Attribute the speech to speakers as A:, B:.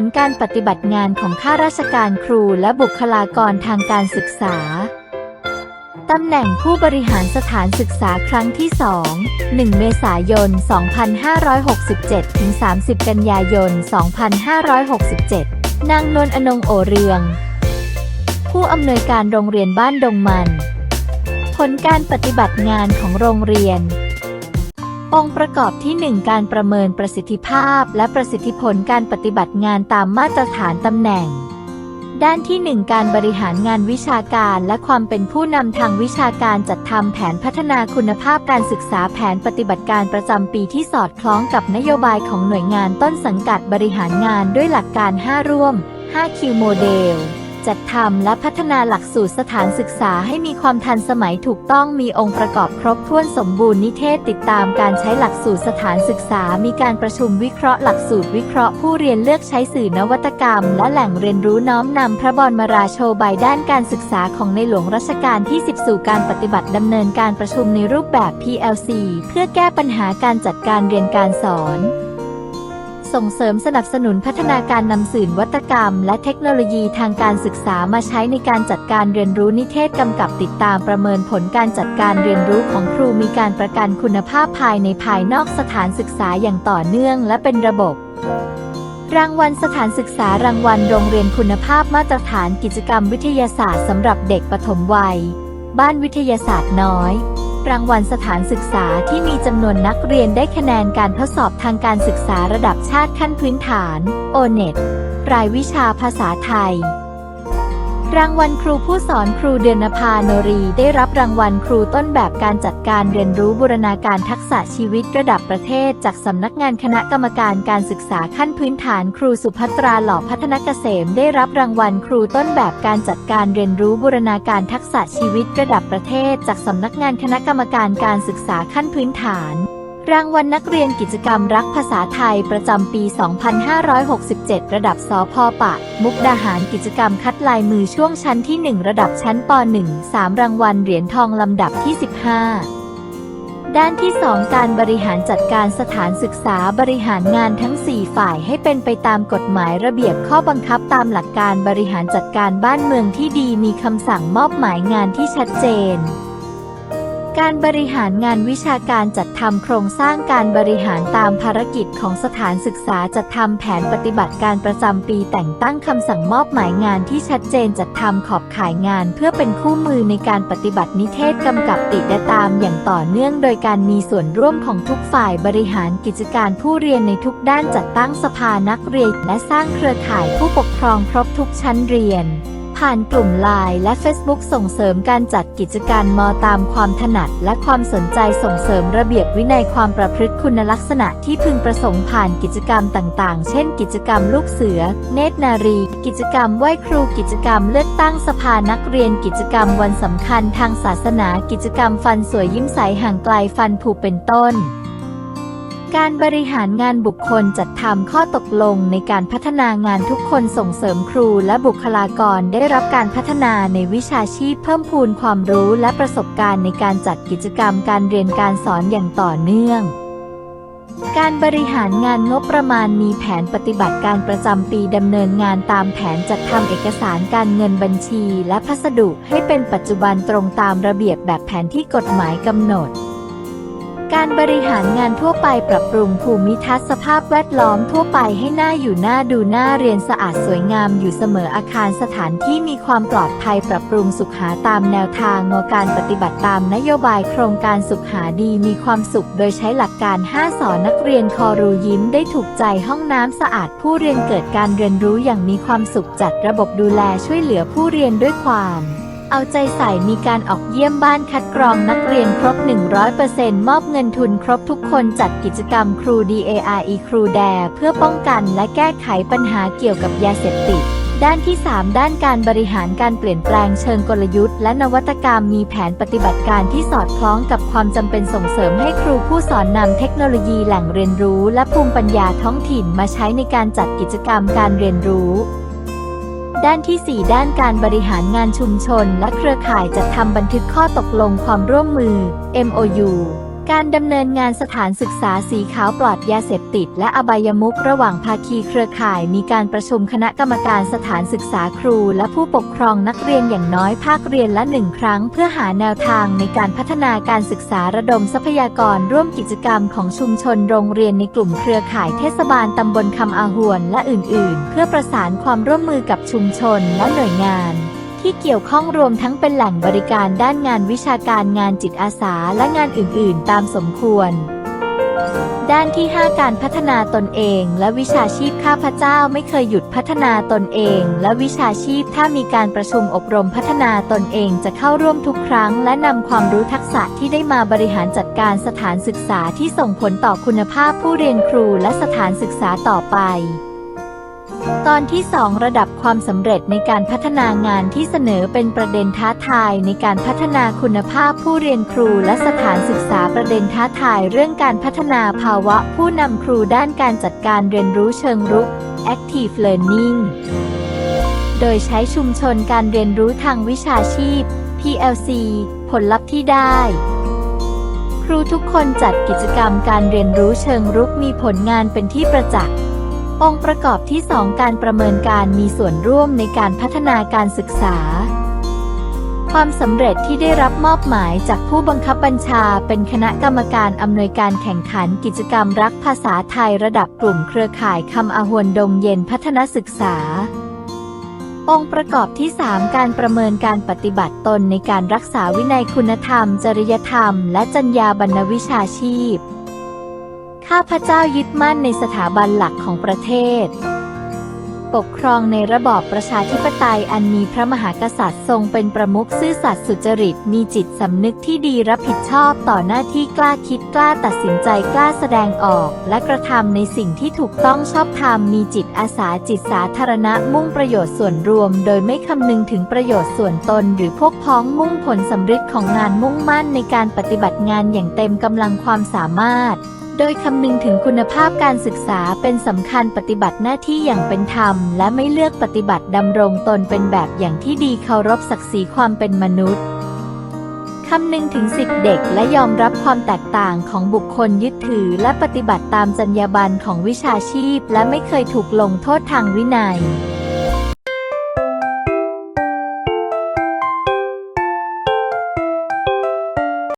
A: ลการปฏิบัติงานของข้าราชการครูและบุคลากรทางการศึกษา ตำแหน่งผู้บริหารสถานศึกษาครั้งที่ 2 1 เมษายน 2567 ถึง 30 กันยายน 2567 นางนวลอนงโอเรือง ผู้อำนวยการโรงเรียนบ้านดงมัน ผลการปฏิบัติงานของโรงเรียน องค์ประกอบที่ 1 การประเมินประสิทธิภาพ และประสิทธิผลการปฏิบัติงานตามมาตรฐานตำแหน่ง ด้านที่ 1 การบริหารงานวิชาการและความเป็นผู้นำทางวิชาการจัดทำแผนพัฒนาคุณภาพการศึกษาแผนปฏิบัติการประจำปีที่สอดคล้องกับนโยบายของหน่วยงานต้นสังกัดบริหารงานด้วยหลักการ 5 ร่วม 5 Q โมเดล จัดทำและพัฒนาหลักสูตรสถานศึกษาให้มีความทันสมัยถูกต้องมีองค์ประกอบครบถ้วนสมบูรณ์นิเทศติดตามการใช้หลักสูตรสถานศึกษา มีการประชุมวิเคราะห์หลักสูตรวิเคราะห์ผู้เรียนเลือกใช้สื่อนวัตกรรม และแหล่งเรียนรู้น้อมนำพระบรมราโชบายด้านการศึกษาของในหลวงรัชกาลที่ 10 สู่การปฏิบัติดำเนินการประชุมในรูปแบบ PLC เพื่อแก้ปัญหาการจัดการเรียนการสอน ส่งเสริมสนับสนุนพัฒนาการนำสื่นวัตกรรม และเทคโนโลยีทางการศึกษามาใช้ในการจัดการเรียนรู้นิเทศกำกับติดตามประเมินผลการจัดการเรียนรู้ของครูมีการประกันคุณภาพภายในภายนอกสถานศึกษาอย่างต่อเนื่องและเป็นระบบ รางวัลสถานศึกษารางวัลโรงเรียนคุณภาพมาตรฐานกิจกรรมวิทยาศาสตร์สำหรับเด็กปฐมวัย บ้านวิทยาศาสตร์น้อย รางวัลสถานศึกษาที่มีจำนวนนักเรียนได้คะแนนการทดสอบทางการศึกษาระดับชาติขั้นพื้นฐานโอเน็ตรายวิชาภาษาไทย รางวัลครูผู้สอนครูเดือนภาโนรี ได้รับรางวัลครูต้นแบบการจัดการเรียนรู้บูรณาการทักษะชีวิตระดับประเทศ จากสำนักงานคณะกรรมการการศึกษาขั้นพื้นฐานครูสุภัตราหล่อพัฒนเกษม ได้รับรางวัลครูต้นแบบการจัดการเรียนรู้บูรณาการทักษะชีวิตระดับประเทศ จากสำนักงานคณะกรรมการการศึกษาขั้นพื้นฐาน รางวัลนักเรียนกิจกรรมรักภาษาไทยประจำปี 2567 ระดับสพปะ มุกดาหารกิจกรรมคัดลายมือช่วงชั้นที่ 1 ระดับชั้นป .1 3 รางวัลเหรียญทองลำดับที่ 15 ด้านที่ 2 การบริหารจัดการสถานศึกษาบริหารงานทั้ง 4 ฝ่ายให้เป็นไปตามกฎหมายระเบียบข้อบังคับตามหลักการบริหารจัดการบ้านเมืองที่ดีมีคำสั่งมอบหมายงานที่ชัดเจน การบริหารงานวิชาการจัดทำโครงสร้างการบริหารตามภารกิจของสถานศึกษาจัดทำแผนปฏิบัติการประจำปีแต่งตั้งคำสั่งมอบหมายงานที่ชัดเจนจัดทำขอบข่ายงาน เพื่อเป็นคู่มือในการปฏิบัตินิเทศกำกับติดตามอย่างต่อเนื่อง โดยการมีส่วนร่วมของทุกฝ่ายบริหารกิจการผู้เรียนในทุกด้านจัดตั้งสภานักเรียน และสร้างเครือข่ายผู้ปกครองครบทุกชั้นเรียน ผ่านกลุ่มไลน์และ Facebook ส่งเสริมการจัดกิจการมอตามความถนัดและความสนใจส่งเสริมระเบียบวินัยความประพฤติคุณลักษณะที่พึงประสงค์ผ่านกิจกรรมต่าง ๆ เช่น กิจกรรมลูกเสือ เนตรนารี กิจกรรมไหว้ครูกิจกรรมเลือกตั้งสภานักเรียนกิจกรรมวันสำคัญทางศาสนา กิจกรรมฟันสวยยิ้มใสห่างไกลฟันผุเป็นต้น การบริหารงานบุคคลจัดทำข้อตกลงในการพัฒนางานทุกคนส่งเสริมครูและบุคลากรได้รับการพัฒนาในวิชาชีพเพิ่มพูนความรู้และประสบการณ์ในการจัดกิจกรรมการเรียนการสอนอย่างต่อเนื่อง การบริหารงานงบประมาณมีแผนปฏิบัติการประจำปีดำเนินงานตามแผนจัดทำเอกสารการเงินบัญชีและพัสดุให้เป็นปัจจุบันตรงตามระเบียบแบบแผนที่กฎหมายกำหนด การบริหารงานทั่วไปปรับปรุงภูมิทัศน์สภาพแวดล้อมทั่วไปให้หน่าอยู่หน้าดูหน้าเรียนสะอาดสวยงามอยู่เสมออาคารสถานที่มีความปลอดภัยปรับปรุงสุขหาตามแนวทางงการปฏิบัติตามนโยบายโครงการสุขหาดีมีความสุข โดยใช้หลักการ 5 สอนนักเรียนคอรูยิ้มได้ถูกใจห้องน้ำสะอาดผู้เรียนเกิดการเรียนรู้อย่างมีความสุขจัดระบบดูแลช่วยเหลือผู้เรียนด้วยความ เอาใจใส่มีการออกเยี่ยมบ้านคัดกรองนักเรียนครบ 100%มอบเงินทุนครบทุกคนจัดกิจกรรมครู DARE ครูแดเพื่อป้องกันและแก้ไขปัญหาเกี่ยวกับยาเสพติดด้านที่ 3 ด้านการบริหารการเปลี่ยนแปลงเชิงกลยุทธ์ และนวัตกรรมมีแผนปฏิบัติการที่สอดคล้องกับความจำเป็นส่งเสริมให้ครูผู้สอนนำเทคโนโลยีแหล่งเรียนรู้ และภูมิปัญญาท้องถิ่นมาใช้ในการจัดกิจกรรมการเรียนรู้ ด้านที่ 4 ด้านการบริหารงานชุมชน และเครือข่ายจัดทำบันทึกข้อตกลงความร่วมมือ MOU การดำเนินงานสถานศึกษาสีขาวปลอดยาเสพติด และอบายมุขระหว่างภาคีเครือข่าย มีการประชุมคณะกรรมการสถานศึกษาครู และผู้ปกครองนักเรียนอย่างน้อยภาคเรียนละหนึ่งครั้ง เพื่อหาแนวทางในการพัฒนาการศึกษาระดมทรัพยากรร่วมกิจกรรมของชุมชนโรงเรียนในกลุ่มเครือข่ายเทศบาลตำบลคำอาหวนและอื่น ๆ เพื่อประสานความร่วมมือกับชุมชนและหน่วยงาน ที่เกี่ยวข้องรวมทั้งเป็นแหล่งบริการด้านงานวิชาการงานจิตอาสาและงานอื่น ๆ ตามสมควร ด้านที่ 5 การพัฒนาตนเองและวิชาชีพข้าพเจ้าไม่เคยหยุดพัฒนาตนเอง และวิชาชีพถ้ามีการประชุมอบรมพัฒนาตนเองจะเข้าร่วมทุกครั้ง และนำความรู้ทักษะที่ได้มาบริหารจัดการสถานศึกษาที่ส่งผลต่อคุณภาพผู้เรียนครูและสถานศึกษาต่อไป ตอนที่ 2 ระดับความสำเร็จในการพัฒนางานที่เสนอเป็นประเด็นท้าทายในการพัฒนาคุณภาพผู้เรียนครูและสถานศึกษาประเด็นท้าทายเรื่องการพัฒนาภาวะผู้นำครูด้านการจัดการเรียนรู้เชิงรุก Active Learning โดยใช้ชุมชนการเรียนรู้ทางวิชาชีพ PLC ผลลัพธ์ที่ได้ ครูทุกคนจัดกิจกรรมการเรียนรู้เชิงรุกมีผลงานเป็นที่ประจักษ์ องค์ประกอบที่ 2 การประเมินการมีส่วนร่วมในการพัฒนาการศึกษา ความสำเร็จที่ได้รับมอบหมายจากผู้บังคับบัญชาเป็นคณะกรรมการอำนวยการแข่งขันกิจกรรมรักภาษาไทยระดับกลุ่มเครือข่ายคำอาหวนดงเย็นพัฒนศึกษา องค์ประกอบที่ 3 การประเมินการปฏิบัติตนในการรักษาวินัยคุณธรรม จริยธรรม และจรรยาบรรณวิชาชีพ ข้าพระเจ้ายึดมั่นในสถาบันหลักของประเทศ ปกครองในระบอบประชาธิปไตยอันมีพระมหากษัตริย์ทรงเป็นประมุขซื่อสัตย์สุจริต มีจิตสำนึกที่ดีรับผิดชอบต่อหน้าที่กล้าคิดกล้าตัดสินใจกล้าแสดงออก และกระทำในสิ่งที่ถูกต้องชอบธรรมมีจิตอาสาจิตสาธารณะมุ่งประโยชน์ส่วนรวม โดยไม่คำนึงถึงประโยชน์ส่วนตน หรือพวกพ้องมุ่งผลสำเร็จของงานมุ่งมั่นในการปฏิบัติงานอย่างเต็มกำลังความสามารถ โดยคำนึงถึงคุณภาพการศึกษาเป็นสำคัญปฏิบัติหน้าที่อย่างเป็นธรรม และไม่เลือกปฏิบัติดำรงตนเป็นแบบอย่างที่ดีเคารพศักดิ์ศรีความเป็นมนุษย์คำนึงถึงสิทธิเด็กและยอมรับความแตกต่างของบุคคลยึดถือและปฏิบัติตามจรรยาบรรณของวิชาชีพ และไม่เคยถูกลงโทษทางวินัย